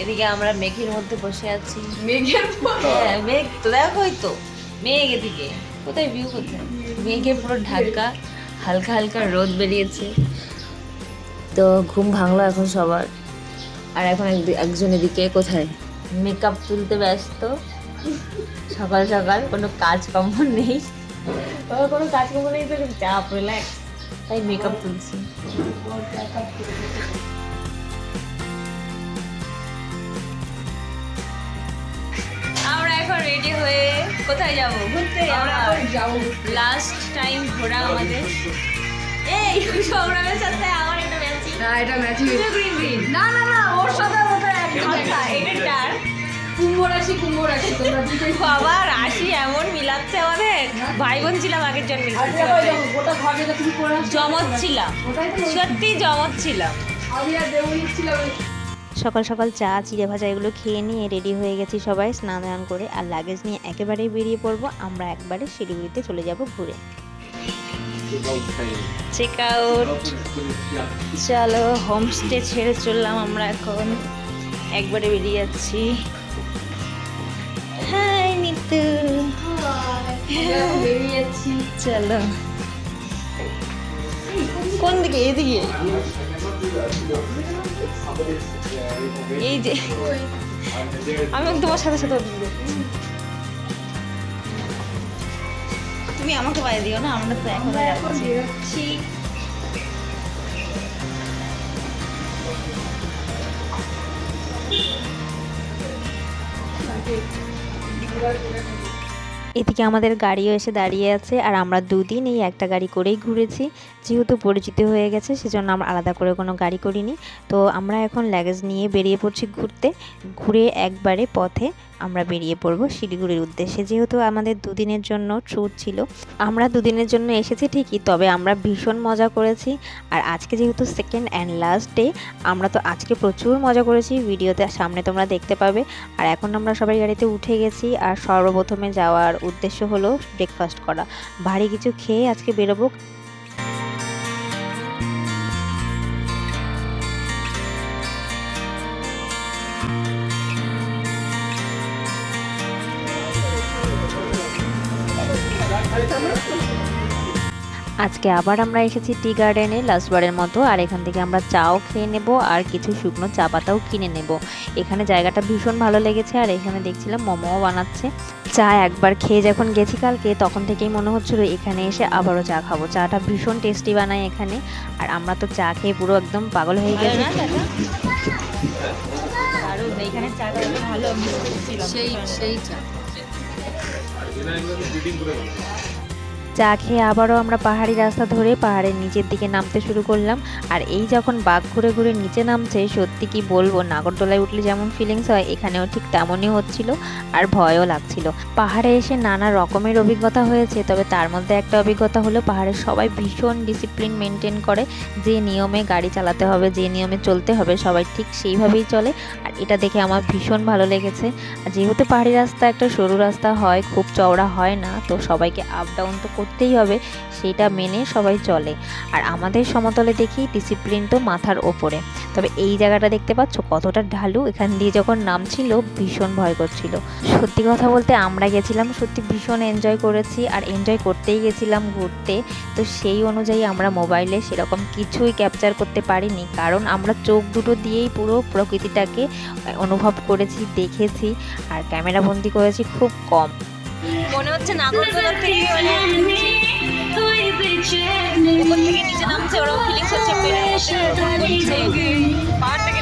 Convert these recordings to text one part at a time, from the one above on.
এদিকে আমরা মেঘের মধ্যে বসে আছি। মেঘের হ্যাঁ মেঘ তো দেখোই তো মেঘ এদিকে। কোথায় ভিউ কোথায় মেঘে পুরো ঢাকা হালকা হালকা রোদ বেরিয়েছে। তো ঘুম ভাঙলো এখন সবার। আর এখন একজন এদিকে কোথায়? মেকআপ তুলতে ব্যস্ত। সকাল সকাল কোনো কাজ কর্ম নেই। ওর কোনো কাজ কর্ম নেই তো চাপ রিল্যাক্স তাই মেকআপ তুলছি। এখন রেডি হয়ে কোথায় যাব? ঘুরতে আমরা যাব লাস্ট টাইম ঘোরা আমাদের। এই সংগ্রামের সাথে আমার একটা ম্যাচিং না এটা ম্যাচিং গ্রিন গ্রিন না না না ওর সাথে ওটা একদম আচ্ছা এটা ডার কুম্ভ রাশি কুম্ভ রাশি। তোমরা দুটোই বাবা রাশি এমন মিলাচ্ছে আমাদের। ভাই বোন ছিলাম আগের জন্মে। জমজ ছিলাম। সত্যি জমজ ছিলাম। আমি আর দেউলি ছিলাম সকাল সকাল চা, চিড়ে ভাজা এগুলো খেয়ে নিয়ে রেডি হয়ে গেছি সবাই। স্নান ধান করে আর লাগেজ নিয়ে একেবারেই বেরিয়ে পড়ব। আমরা একবারে শিলিগুড়িতে চলে যাব ঘুরে। চেক আউট চলো হোমস্টে ছেড়ে চললাম আমরা এখন। একবারে বেরিয়ে যাচ্ছি। হাই নিতু চলো। কোন দিকে? এদিকে। এই যে আমি তোমার সাথে সাথে তুমি আমাকে বাইরে দিও না আমরা তো এখন এদিকে আমাদের গাড়িও এসে দাঁড়িয়ে আছে আর আমরা দুদিন এই একটা গাড়ি করেই ঘুরেছি। যেহেতু পরিচিত হয়ে গেছে, সেজন্য আমরা আলাদা করে কোনো গাড়ি করিনি। তো আমরা এখন লাগেজ নিয়ে বেরিয়ে পড়ছি ঘুরতে। ঘুরে একবারে পথে আমরা বেরিয়ে পড়ব শিলিগুড়ির উদ্দেশ্যে। যেহেতু আমাদের দুদিনের জন্য ট্যুর ছিল, আমরা দুদিনের জন্য এসেছি ঠিকই, তবে আমরা ভীষণ মজা করেছি। আর আজকে যেহেতু সেকেন্ড অ্যান্ড লাস্ট ডে আমরা তো আজকে প্রচুর মজা করেছি। ভিডিওতে সামনে তোমরা দেখতে পাবে। আর এখন আমরা সবাই গাড়িতে উঠে গেছি, আর সর্বপ্রথমে যাওয়ার উদ্দেশ্য হলো ব্রেকফাস্ট করা। ভারী কিছু খেয়ে আজকে বেরোবো আজকে আবার আমরা এসেছি টি গার্ডেনে লাস্টবারের মতো আর এখান থেকে আমরা চাও খেয়ে নেব আর কিছু শুকনো চা পাতাও কিনে নেব। এখানে জায়গাটা ভীষণ ভালো লেগেছে আর এখানে দেখছিলাম মোমোও বানাচ্ছে। চা একবার খেয়ে যখন গেছি কালকে তখন থেকেই মনে হচ্ছিল এখানে এসে আবারও চা খাব। চাটা ভীষণ টেস্টি বানায় এখানে আর আমরা তো চা খেয়ে পুরো একদম পাগল হয়ে গেছি। না এখানে চাটা ভালো সেই সেই চা। এরা একদম ব্রিডিং করে চা খেয়ে আবারও আমরা পাহাড়ি রাস্তা ধরে পাহাড়ের নিচের দিকে নামতে শুরু করলাম। আর এই যখন বাঘ ঘুরে ঘুরে নিচে নামছে, সত্যি কি বলব, নাগরদোলায় উঠলে যেমন ফিলিংস হয়, এখানেও ঠিক তেমনই হচ্ছিল আর ভয়ও লাগছিল। পাহাড়ে এসে নানা রকমের অভিজ্ঞতা হয়েছে, তবে তার মধ্যে একটা অভিজ্ঞতা হলো, পাহাড়ের সবাই ভীষণ ডিসিপ্লিন মেনটেন করে, যে নিয়মে গাড়ি চালাতে হবে, যে নিয়মে চলতে হবে, সবাই ঠিক সেইভাবেই চলে। আর এটা দেখে আমার ভীষণ ভালো লেগেছে। যেহেতু পাহাড়ি রাস্তা একটা সরু রাস্তা হয়, খুব চওড়া হয় না, তো সবাইকে আপ ডাউন তো করতেই হবে, সেটা মেনে সবাই চলে। আর আমাদের সমতলে দেখি ডিসিপ্লিন তো মাথার ওপরে। তবে এই জায়গাটা দেখতে পাচ্ছ কতটা ঢালু, এখান দিয়ে যখন নামছিল ভীষণ ভয় করছিল। সত্যি কথা বলতে আমরা গেছিলাম, সত্যি ভীষণ এনজয় করেছি আর এনজয় করতেই গেছিলাম ঘুরতে। তো সেই অনুযায়ী আমরা মোবাইলে সেরকম কিছুই ক্যাপচার করতে পারিনি, কারণ আমরা চোখ দুটো দিয়েই পুরো প্রকৃতিটাকে অনুভব করেছি, দেখেছি। আর ক্যামেরা বন্দি করেছি খুব কম। মনে হচ্ছে নাগরদোলা থেকে মানে উপর থেকে নিচে নামছে ওরকম ফিলিংস হচ্ছে। পাহাড় থেকে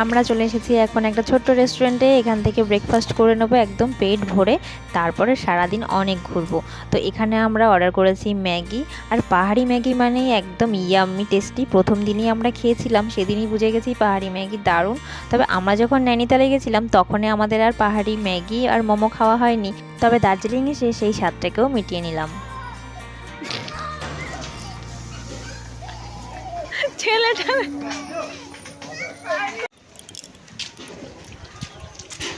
আমরা চলে এসেছি এখন একটা ছোট্ট রেস্টুরেন্টে এখান থেকে ব্রেকফাস্ট করে নেব একদম পেট ভরে। তারপরে সারাদিন অনেক ঘুরবো। তো এখানে আমরা অর্ডার করেছি ম্যাগি। আর পাহাড়ি ম্যাগি মানেই একদম ইয়াম্মি টেস্টি প্রথম দিনই আমরা খেয়েছিলাম, সেদিনই বুঝে গেছি পাহাড়ি ম্যাগি দারুণ। তবে আমরা যখন নৈনিতালে গেছিলাম, তখনই আমাদের আর পাহাড়ি ম্যাগি আর মোমো খাওয়া হয়নি। তবে দার্জিলিং এসে সেই স্বাদটাকেও মিটিয়ে নিলাম। ছেলেটা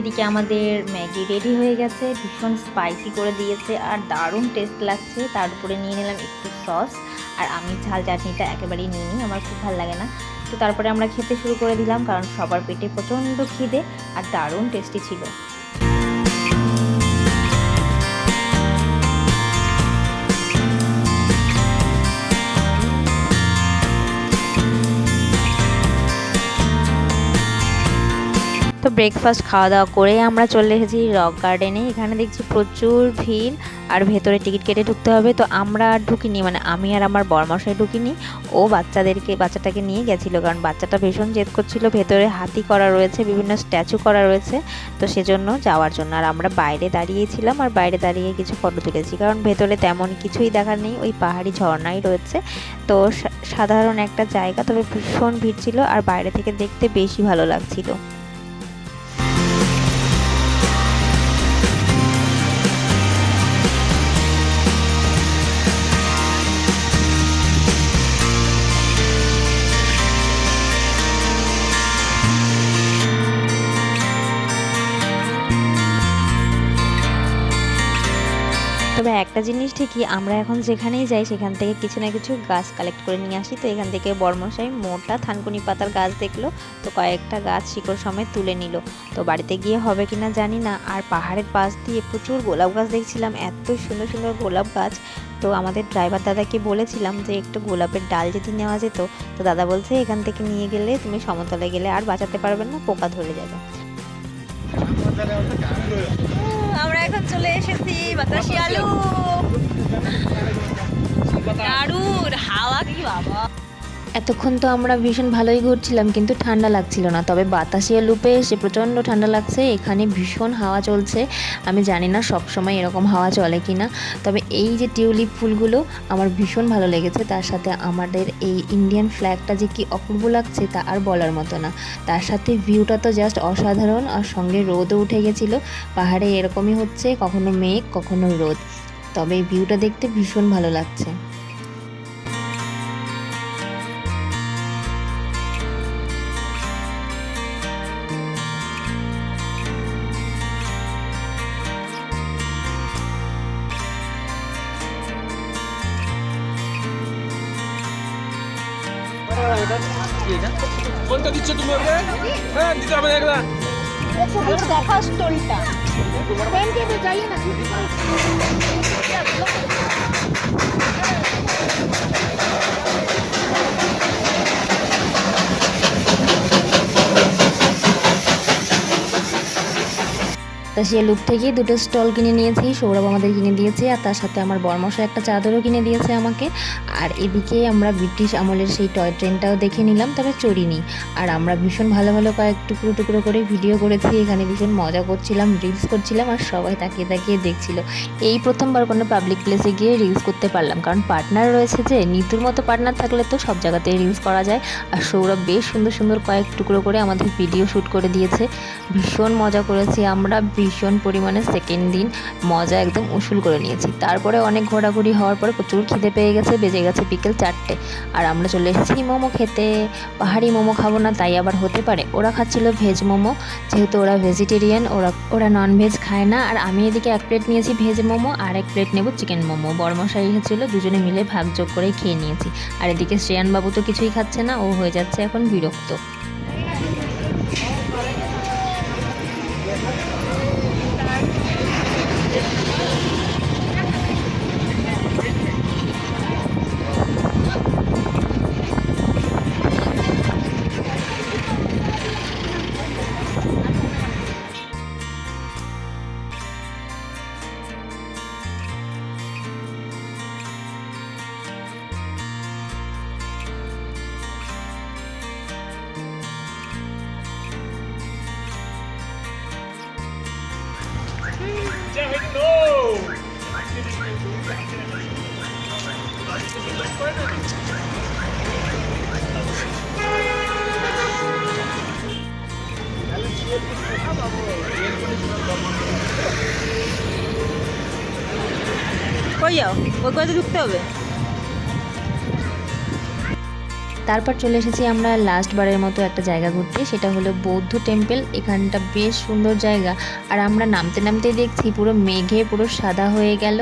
এদিকে আমাদের ম্যাগি রেডি হয়ে গেছে, ভীষণ স্পাইসি করে দিয়েছে আর দারুণ টেস্ট লাগছে। তার উপরে নিয়ে নিলাম একটু সস আর আমি ঝাল চাটনিটা একেবারেই নিয়ে নিই আমার খুব ভালো লাগে না। তো তারপরে আমরা খেতে শুরু করে দিলাম কারণ সবার পেটে প্রচণ্ড খিদে আর দারুণ টেস্টি ছিল। ব্রেকফাস্ট খাওয়া দাওয়া করে আমরা চলে এসেছি রক গার্ডেনে এখানে দেখছি প্রচুর ভিড় আর ভেতরে টিকিট কেটে ঢুকতে হবে। তো আমরা ঢুকিনি মানে আমি আর আমার বরমশাই ঢুকিনি। ও বাচ্চাদেরকে, বাচ্চাটাকে নিয়ে গেছিল, কারণ বাচ্চাটা ভীষণ জেদ করছিল। ভেতরে হাতি করা রয়েছে, বিভিন্ন স্ট্যাচু করা রয়েছে। তো সেজন্য যাওয়ার জন্য। আর আমরা বাইরে দাঁড়িয়েছিলাম আর বাইরে দাঁড়িয়ে কিছু ফটো তুলেছি, কারণ ভেতরে তেমন কিছুই দেখার নেই। ওই পাহাড়ি ঝর্ণাই রয়েছে। তো সাধারণ একটা জায়গা, তবে ভীষণ ভিড় ছিল আর বাইরে থেকে দেখতে বেশি ভালো লাগছিল। একটা জিনিস ঠিকই, আমরা এখন যেখানেই যাই সেখান থেকে কিছু না কিছু গাছ কালেক্ট করে নিয়ে আসি। তো এখান থেকে বর্মশাই মোটা থানকুনি পাতার গাছ দেখল, তো কয়েকটা গাছ শিকড় সমেত তুলে নিল। তো বাড়িতে গিয়ে হবে কি না জানি না, আর পাহাড়ের পাশ দিয়ে প্রচুর গোলাপ গাছ দেখছিলাম, এত সুন্দর সুন্দর গোলাপ গাছ। তো আমাদের ড্রাইভার দাদাকে বলেছিলাম যে একটু গোলাপের ডাল যদি নেওয়া যেত, তো দাদা বলছে এখান থেকে নিয়ে গেলে তুমি সমতলে গেলে আর বাঁচাতে পারবে না, পোকা ধরে যাবে। এসেছি বাতাসি আলু। দারুণ হাওয়া কি বাবা। এতক্ষণ তো আমরা ভীষণ ভালোই ঘুরছিলাম, কিন্তু ঠান্ডা লাগছিল না। তবে বাতাসিয়া লুপে এসে প্রচণ্ড ঠান্ডা লাগছে, এখানে ভীষণ হাওয়া চলছে। আমি জানি না সব সময় এরকম হাওয়া চলে কি না তবে এই যে টিউলিপ ফুলগুলো আমার ভীষণ ভালো লেগেছে। তার সাথে আমাদের এই ইন্ডিয়ান ফ্ল্যাগটা যে কি অপূর্ব লাগছে, তা আর বলার মতো না। তার সাথে ভিউটা তো জাস্ট অসাধারণ, আর সঙ্গে রোদও উঠে গেছিল। পাহাড়ে এরকমই হচ্ছে, কখনো মেঘ, কখনো রোদ। তবে ভিউটা দেখতে ভীষণ ভালো লাগছে। কোনটা দিচ্ছ তুমি ওকে? হ্যাঁ দিতে হবে একলা। তা সে লুক থেকেই দুটো স্টল কিনে নিয়েছি, সৌরভ আমাদের কিনে দিয়েছে, আর তার সাথে আমার বর্মশা একটা চাদরও কিনে দিয়েছে আমাকে। আর এদিকে আমরা ব্রিটিশ আমলের সেই টয় ট্রেনটাও দেখে নিলাম, তবে চড়িনি। আর আমরা ভীষণ ভালো ভালো কয়েক টুকরো টুকরো করে ভিডিও করেছি, এখানে ভীষণ মজা করছিলাম রিলস করছিলাম আর সবাই তাকিয়ে তাকিয়ে দেখছিল। এই প্রথমবার কোনো পাবলিক প্লেসে গিয়ে রিলস করতে পারলাম, কারণ পার্টনার রয়েছে যে, নিতুর মতো পার্টনার থাকলে তো সব জায়গাতেই রিলস করা যায়। আর সৌরভ বেশ সুন্দর সুন্দর কয়েক টুকরো করে আমাদের ভিডিও শ্যুট করে দিয়েছে। ভীষণ মজা করেছি আমরা, ভীষণ পরিমাণে সেকেন্ড দিন মজা একদম উসুল করে নিয়েছি। তারপরে অনেক ঘোরাঘুরি হওয়ার পরে প্রচুর খিদে পেয়ে গেছে, বেজে গেছে বিকেল চারটে। আর আমরা চলে এসেছি মোমো খেতে। পাহাড়ি মোমো খাব না, তাই আবার হতে পারে। ওরা খাচ্ছিল ভেজ মোমো। যেহেতু ওরা ভেজিটেরিয়ান ওরা ওরা নন ভেজ খায় না। আর আমি এদিকে এক প্লেট নিয়েছি ভেজ মোমো, আর এক প্লেট নেব চিকেন মোমো। বর্মশাই এসেছিল, দুজনে মিলে ভাগযোগ করে খেয়ে নিয়েছি। আর এদিকে শ্রেয়ানবাবু তো কিছুই খাচ্ছে না, ও হয়ে যাচ্ছে এখন বিরক্ত। ওই ঢুকতে হবে? তারপর চলে এসেছি আমরা লাস্ট বারের মতো একটা জায়গা ঘুরতে, সেটা হলো বৌদ্ধ টেম্পল এখানটা বেশ সুন্দর জায়গা। আর আমরা নামতে নামতেই দেখছি পুরো মেঘে পুরো সাদা হয়ে গেল।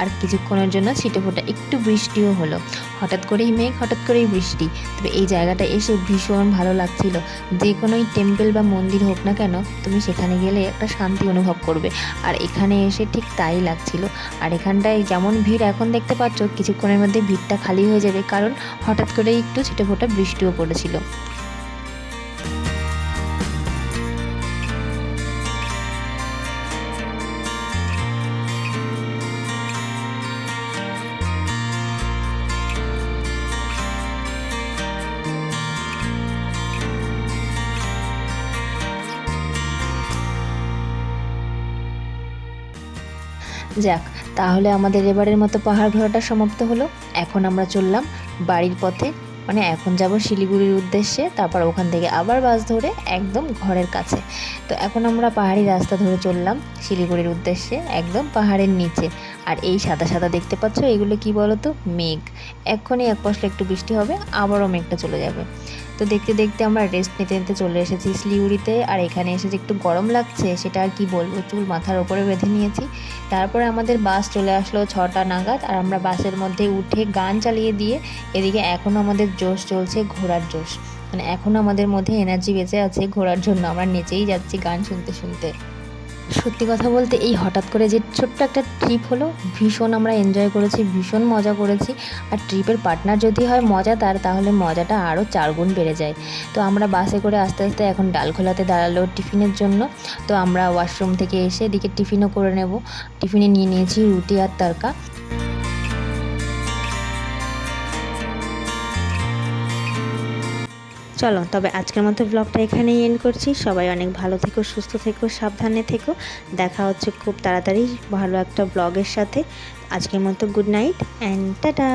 আর কিছুক্ষণের জন্য ছিটে ফোটা একটু বৃষ্টিও হলো। হঠাৎ করেই মেঘ, হঠাৎ করেই বৃষ্টি। তবে এই জায়গাটা এসে ভীষণ ভালো লাগছিল। যে কোনোই টেম্পল বা মন্দির হোক না কেন, তুমি সেখানে গেলে একটা শান্তি অনুভব করবে। আর এখানে এসে ঠিক তাই লাগছিল। আর এখানটায় যেমন ভিড় এখন দেখতে পাচ্ছ, কিছুক্ষণের মধ্যে ভিড়টা খালি হয়ে যাবে। কারণ হঠাৎ করেই একটু ছোটো ফোটা বৃষ্টিও পড়েছিল। যাক, তাহলে আমাদের এবারের মতো পাহাড় ঘোরাটা সমাপ্ত হলো। এখন আমরা চললাম বাড়ির পথে। মানে এখন যাব শিলিগুড়ির উদ্দেশ্যে, তারপর ওখান থেকে আবার বাস ধরে একদম ঘরের কাছে। তো এখন আমরা পাহাড়ি রাস্তা ধরে চললাম শিলিগুড়ির উদ্দেশ্যে, একদম পাহাড়ের নিচে। আর এই সাদা সাদা দেখতে পাচ্ছ, এগুলো কি বলো তো মেঘ। এক্ষুনি এক পশলা একটু বৃষ্টি হবে, আবারও মেঘটা চলে যাবে। তো দেখতে দেখতে আমরা রেস্ট নিতে নিতে চলে এসেছি শিলিগুড়িতে। আর এখানে এসে যে একটু গরম লাগছে, সেটা আর কি বলব? চুল মাথার ওপরে বেঁধে নিয়েছি। তারপরে আমাদের বাস চলে আসলো ছটা নাগাদ, আর আমরা বাসের মধ্যে উঠে গান চালিয়ে দিয়ে এদিকে এখনও আমাদের জোশ চলছে ঘোরার জোশ। মানে এখনও আমাদের মধ্যে এনার্জি বেঁচে আছে ঘোরার জন্য। আমরা নেচেই যাচ্ছি গান শুনতে শুনতে। সত্যি কথা বলতে এই হঠাৎ করে যে ছোট্ট একটা ট্রিপ হলো, ভীষণ আমরা এনজয় করেছি, ভীষণ মজা করেছি। আর ট্রিপের পার্টনার যদি হয় মজাদার তাহলে মজাটা আরও চারগুণ বেড়ে যায়। তো আমরা বাসে করে আস্তে আস্তে এখন ডালখোলাতে দাঁড়াল টিফিনের জন্য। তো আমরা ওয়াশরুম থেকে এসে এদিকে টিফিনও করে নেব। টিফিনে নিয়ে নিয়েছি রুটি আর তরকা। চলো, তবে আজকের মতো ব্লগটা এখানেই এন্ড করছি। সবাই অনেক ভালো থেকো, সুস্থ থেকো, সাবধানে থেকো। দেখা হচ্ছে খুব তাড়াতাড়ি ভালো একটা ব্লগের সাথে। আজকের মতো গুড নাইট অ্যান্ড টাটা